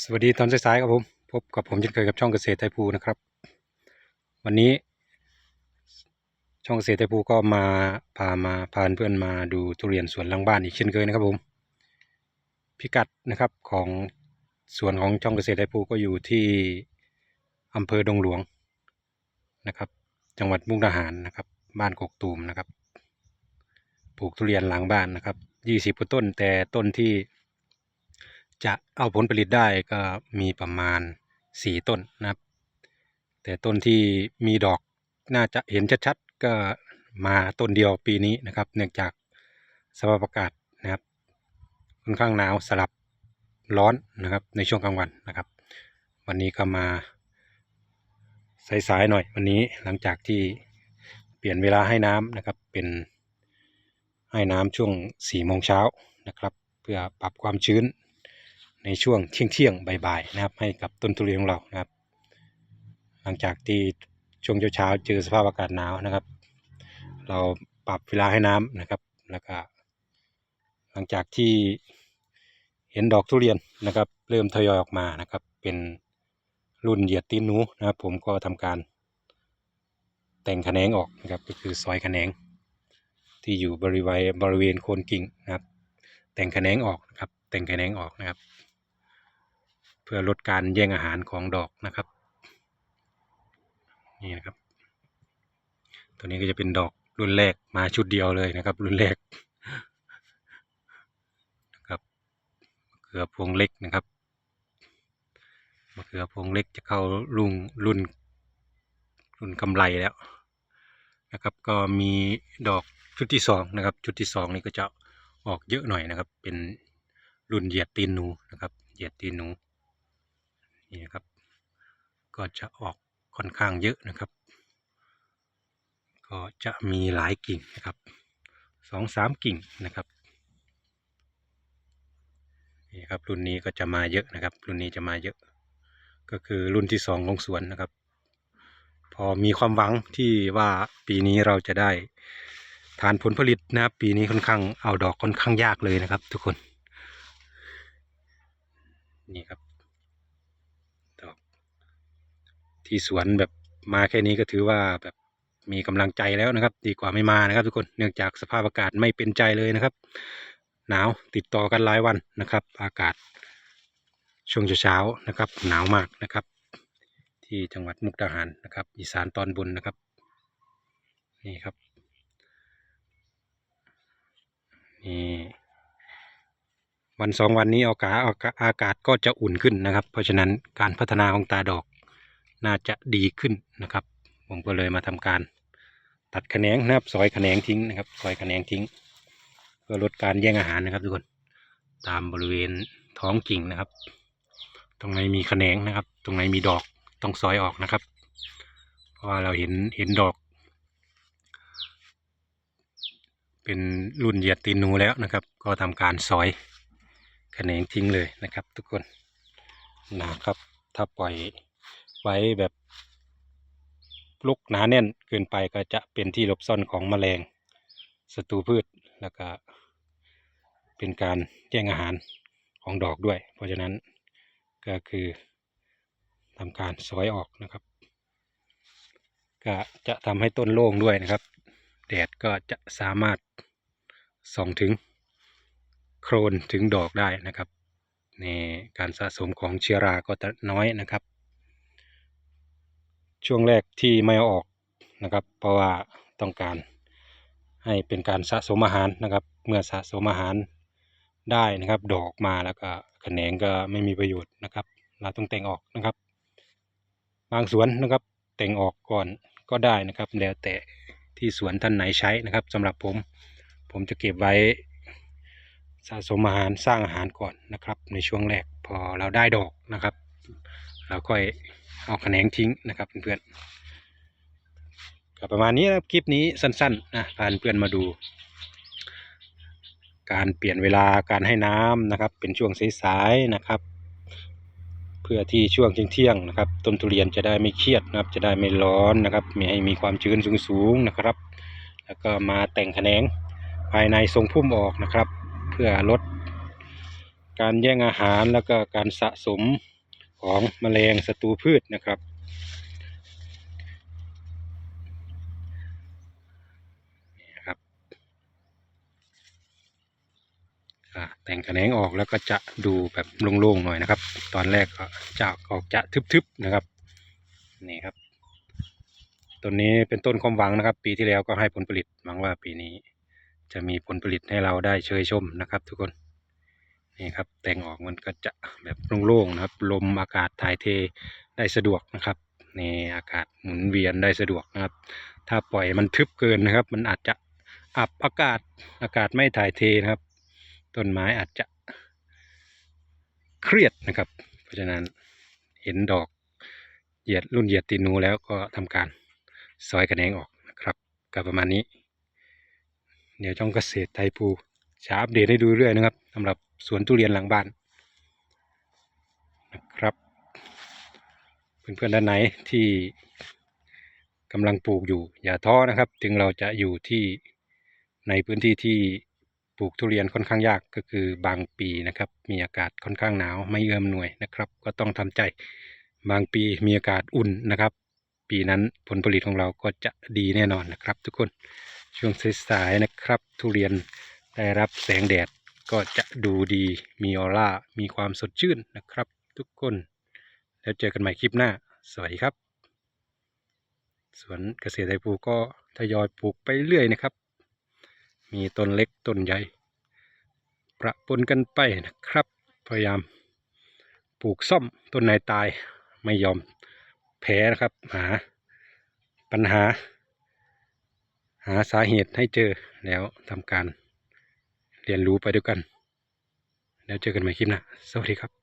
สวัสดีตอนสายๆครับผม พบกับผมเช่นเคยกับช่องเกษตรไทยภูนะครับ วันนี้ ช่องเกษตรไทยภูก็มาพามาพาเพื่อนมาดูทุเรียนสวนหลังบ้านอีกเช่นเคยนะครับผม พิกัดนะครับของสวนของช่องเกษตรไทยภูก็อยู่ที่อำเภอดงหลวงนะครับ จังหวัดมุกดาหารนะครับ บ้านกกตูมนะครับ ปลูกทุเรียนหลังบ้านนะครับยี่สิบกว่าต้นแต่ต้นที่ จะเอาผลผลิตได้ก็มีประมาณสี่ต้นนะครับ แต่ต้นที่มีดอกน่าจะเห็นชัดๆก็มาต้นเดียวปีนี้นะครับ เนื่องจากสภาพอากาศนะครับค่อนข้างหนาวสลับร้อนนะครับในช่วงกลางวันนะครับ วันนี้ก็มาสายๆหน่อยวันนี้หลังจากที่เปลี่ยนเวลาให้น้ำนะครับเป็นให้น้ำช่วงสี่โมงเช้านะครับ เพื่อปรับความชื้น ในช่วงเที่ยงเที่ยงๆบ่ายๆนะครับ ให้กับต้นทุเรียนของเรานะครับ หลังจากที่ช่วงเช้าๆเจอสภาพอากาศหนาวนะครับ เราปรับเวลาให้น้ำนะครับ แล้วก็หลังจากที่เห็นดอกทุเรียนนะครับ เริ่มทยอยออกมานะครับ เป็นรุ่นเหยียดตีนหนูนะครับ ผมก็ทำการแต่งแขนงออกนะครับก็คือซอยแขนง ที่อยู่บริเวณบริเวณโคนกิ่งนะครับ แต่งแขนงออกนะครับ แต่งแขนงออกนะครับ พื่อลดการแย่งอาหารของดอกนะครับ นี่นะครับ ตัวนี้ก็จะเป็นดอกรุ่นแรกมาชุดเดียวเลยนะครับ รุ่นแรกนะครับมะเขือพวงเล็กนะครับมะเขือพวงเล็กจะเข้ารุ่นรุ่นรุ่นกำไรแล้วนะครับ ก็มีดอกชุดที่สองนะครับ ชุดที่สองนี่ก็จะออกเยอะหน่อยนะครับ เป็นรุ่นเหยียดตีนหนูนะครับเหยียดตีนหนู นี่นะครับ ก็จะออกค่อนข้างเยอะนะครับ ก็จะมีหลายกิ่งนะครับสองสามกิ่งนะครับนี่ครับรุ่นนี้ก็จะมาเยอะนะครับ รุ่นนี้จะมาเยอะ ก็คือรุ่นที่สองของสวนนะครับ พอมีความหวังที่ว่าปีนี้เราจะได้ทานผลผลิตนะครับ ปีนี้ค่อนข้างเอาดอกค่อนข้างยากเลยนะครับ ทุกคน นี่ครับ ดอก ที่สวนแบบมาแค่นี้ก็ถือว่าแบบมีกำลังใจแล้วนะครับ ดีกว่าไม่มานะครับ ทุกคนเนื่องจากสภาพอากาศไม่เป็นใจเลยนะครับ หนาวติดต่อกันหลายวันนะครับ อากาศช่วงเช้าๆนะครับ หนาวมากนะครับ ที่จังหวัดมุกดาหารนะครับ อีสานตอนบนนะครับ นี่ครับนี่วันสองวันนี้อากาศอากาศก็จะอุ่นขึ้นนะครับ เพราะฉะนั้นการพัฒนาของตาดอก น่าจะดีขึ้นนะครับ ผมก็เลยมาทำการตัดแขนงนะครับซอยแขนงทิ้งนะครับซอยแขนงทิ้ง เพื่อลดการแย่งอาหารนะครับทุกคนตามบริเวณท้องกิ่งนะครับ ตรงไหนมีแขนงนะครับ ตรงไหนมีดอกต้องซอยออกนะครับ เพราะว่าเราเห็นเห็นดอก เป็นรุ่นเหยียดตีนนูแล้วนะครับ ก็ทำการซอยแขนงทิ้งเลยนะครับ ทุกคนนะครับ ถ้าปล่อย ไว้แบบลุกหนาแน่นเกินไปก็จะเป็นที่หลบซ่อนของแมลงศัตรูพืชแล้วก็เป็นการแย่งอาหารของดอกด้วย เพราะฉะนั้นก็คือทำการซอยออกนะครับ ก็จะทำให้ต้นโล่งด้วยนะครับ แดดก็จะสามารถส่องถึงโครนถึงดอกได้นะครับในการสะสมของเชื้อราก็จะน้อยนะครับ ช่วงแรกที่ไม่เอาออกนะครับ เพราะว่าต้องการให้เป็นการสะสมอาหารนะครับ เมื่อสะสมอาหารได้นะครับ ดอกมาแล้วก็แขนงก็ไม่มีประโยชน์นะครับ เราต้องแต่งออกนะครับ บางสวนนะครับแต่งออกก่อนก็ได้นะครับ แล้วแต่ที่สวนท่านไหนใช้นะครับสำหรับผม ผมจะเก็บไว้สะสมอาหารสร้างอาหารก่อนนะครับ ในช่วงแรกพอเราได้ดอกนะครับ เราค่อย เอาแขนงทิ้งนะครับเพื่อนๆก็ประมาณนี้นะครับคลิปนี้สั้นๆนะพาเพื่อนมาดู การเปลี่ยนเวลาการให้น้ำนะครับ เป็นช่วงสายๆนะครับ เพื่อที่ช่วงเที่ยงๆนะครับต้นทุเรียนจะได้ไม่เครียดนะครับ จะได้ไม่ร้อนนะครับไม่ให้มีความชื้นสูงๆนะครับ แล้วก็มาแต่งแขนงภายในทรงพุ่มออกนะครับ เพื่อลดการแย่งอาหารแล้วก็การสะสม ของแมลงศัตรูพืชนะครับ นี่ครับแต่งแขนงออกแล้วก็จะดูแบบโล่งๆหน่อยนะครับ ตอนแรกก็จะออกจะทึบๆนะครับ นี่ครับ ต้นนี้เป็นต้นความหวังนะครับ ปีที่แล้วก็ให้ผลผลิตหวังว่าปีนี้จะมีผลผลิตให้เราได้เชยชมนะครับทุกคน นี่ครับแต่งออกมันก็จะแบบโล่งๆนะครับ ลมอากาศถ่ายเทได้สะดวกนะครับนี่อากาศหมุนเวียนได้สะดวกนะครับ ถ้าปล่อยมันทึบเกินนะครับ มันอาจจะอับอากาศอากาศไม่ถ่ายเทนะครับ ต้นไม้อาจจะเครียดนะครับ เพราะฉะนั้นเห็นดอกเหยียดรุ่นเหยียดตีนูแล้วก็ทำการซอยกระแนงออกนะครับกับประมาณนี้ เดี๋ยวช่องเกษตรไทยภู จะอัปเดตให้ดูเรื่อยนะครับสำหรับสวนทุเรียนหลังบ้านนะครับเพื่อนๆด้านไหนที่กำลังปลูกอยู่ อย่าท้อนะครับ ถึงเราจะอยู่ที่ในพื้นที่ที่ปลูกทุเรียนค่อนข้างยากก็คือบางปีนะครับ มีอากาศค่อนข้างหนาวไม่เอื้อมหน่วยนะครับ ก็ต้องทำใจบางปีมีอากาศอุ่นนะครับ ปีนั้นผลผลิตของเราก็จะดีแน่นอนนะครับ ทุกคนช่วงสายๆนะครับ ทุเรียน ได้รับแสงแดดก็จะดูดีมีออร่า มีความสดชื่นนะครับ ทุกคน แล้วเจอกันใหม่คลิปหน้า สวัสดีครับ สวนเกษตรไทยภูก็ทยอยปลูกไปเรื่อยนะครับ มีต้นเล็กต้นใหญ่ ประปนกันไปนะครับ พยายามปลูกซ่อมต้นไหนตายไม่ยอมแพ้นะครับ หาปัญหา หาสาเหตุให้เจอแล้วทำการ เรียนรู้ไปด้วยกัน แล้วเจอกันใหม่คลิปหน้าสวัสดีครับ